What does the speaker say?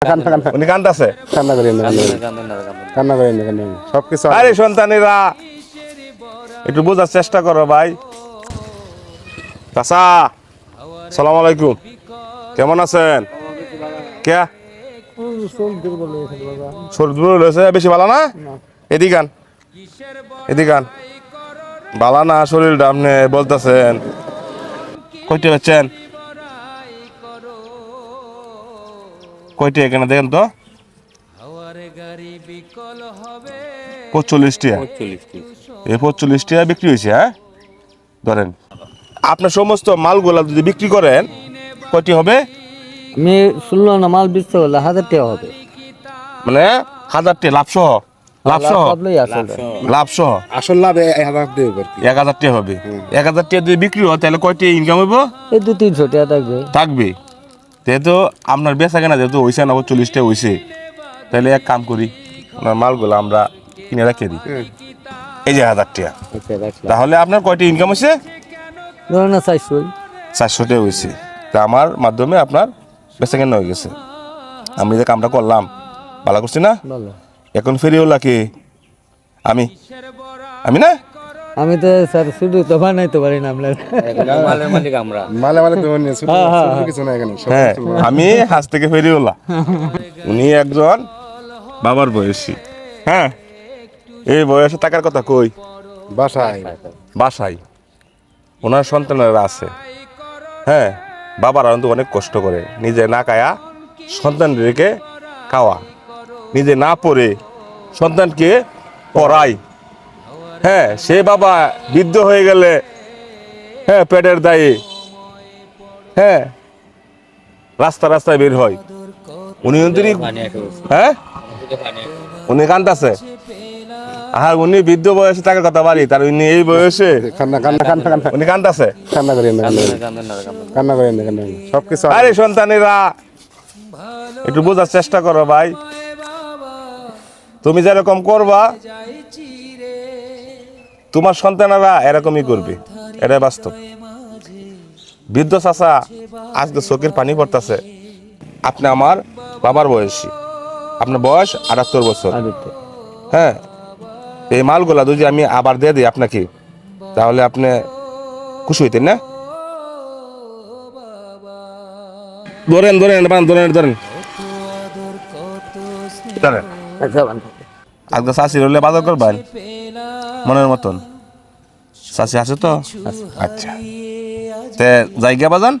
উনি কান্দাছে? কান্না করেন কান্না করেন। না কান্না সব কিছু আরে সন্তানেরা একটু বোঝার চেষ্টা করো ভাই। চাচা সালাম আলাইকুম। কেমন আছেন? কে? শরীর হয়েছে বেশি ভালো না? এদিকান এদিকান বালা না শরীরটা আপনি বলতেছেন। কইতে হচ্ছেন কইতে এখানে দেখেন তো? পঁচল্লিশ টাকা এই পঁচল্লিশ টাকা বিক্রি হয়েছে হ্যাঁ? ধরেন। আপনার সমস্ত মালগুলা যদি বিক্রি করেন কয়টি হবে? আমি ষোলো না মাল বিচতে হলে হাজার টাকা হবে। মানে হাজার টাকা লাভ সহ লাভ সহ লাভ সহ আসল। লাভ এক হাজার দেব এক হাজার টাকা হবে। এক হাজার টাকা যদি বিক্রি হয় তাহলে কয়টি ইনকাম হইব? এই দু তিনশো টাকা থাকবে। থাকবে। যেহেতু আপনার বেচা কেনা যেহেতু হয়েছে না চল্লিশ টাকা হয়েছে তাহলে এক কাম করি আপনার মালগুলো আমরা কিনে রাখে দিই। এই যে হাজার টাকা। আচ্ছা তাহলে আপনার কয়টি ইনকাম হয়েছে না চারশো চারশো হয়েছে তা আমার মাধ্যমে আপনার বেচা কেনা হয়ে গেছে। আমি যে কামটা করলাম ভালো করছি না? এখন ফেরিওলা কে? আমি। আমি না? আমি তো স্যার শুধু তো বানাইতে পারি না আপনার। মালে মালে তো অন্য ছোট ছোট কিছু না এখানে হ্যাঁ। আমি হাজ থেকে ফেরি ফেরিওলা উনি একজন বাবার বয়সী। হ্যাঁ? এই বয়সে টাকার কথা কই? বাসায়। বাসায়। ওনার সন্তানেরা আছে। হ্যাঁ? বাবারা কিন্তু অনেক কষ্ট করে। নিজে না খায়া সন্তানদেরকে খাওয়া। নিজে না পড়ে সন্তানকে পড়ায়। হ্যাঁ সে বাবা বৃদ্ধ হয়ে গেলে হ্যাঁ পেটের দায়ে হ্যাঁ রাস্তা রাস্তায় বের হয়। উনি হ্যাঁ? উনি কান্দাছে। আর উনি বৃদ্ধ বয়সে টাকার কথা বাড়ি তার উনি এই বয়সে কান্না কান্না কান্না কান্না। উনি কান্দাছে। কান্না করেন না কান্না করেন না কান্না সব কিছু আরে সন্তানেরা একটু বোঝার চেষ্টা করো ভাই। তুমি যেরকম করবা তোমার সন্তানেরা এরকমই করবে। এটাই বাস্তব। বৃদ্ধ চাচা আজকে চোখের পানি পড়তেছে। আপনি আমার বাবার বয়সী। আপনার বয়স আটাত্তর বছর। হ্যাঁ এই মালগুলা যদি আমি আবার দিয়ে দিই আপনাকে তাহলে আপনি খুশি হইতেন না? ধরেন ধরেন ধরেন ধরেন ধরেন। আচ্ছা বান্ধব আজকে শাশির হলে বাজার করবেন? মনের মতন। শাশি আছে তো? আচ্ছা। তে জায়গা বাজান?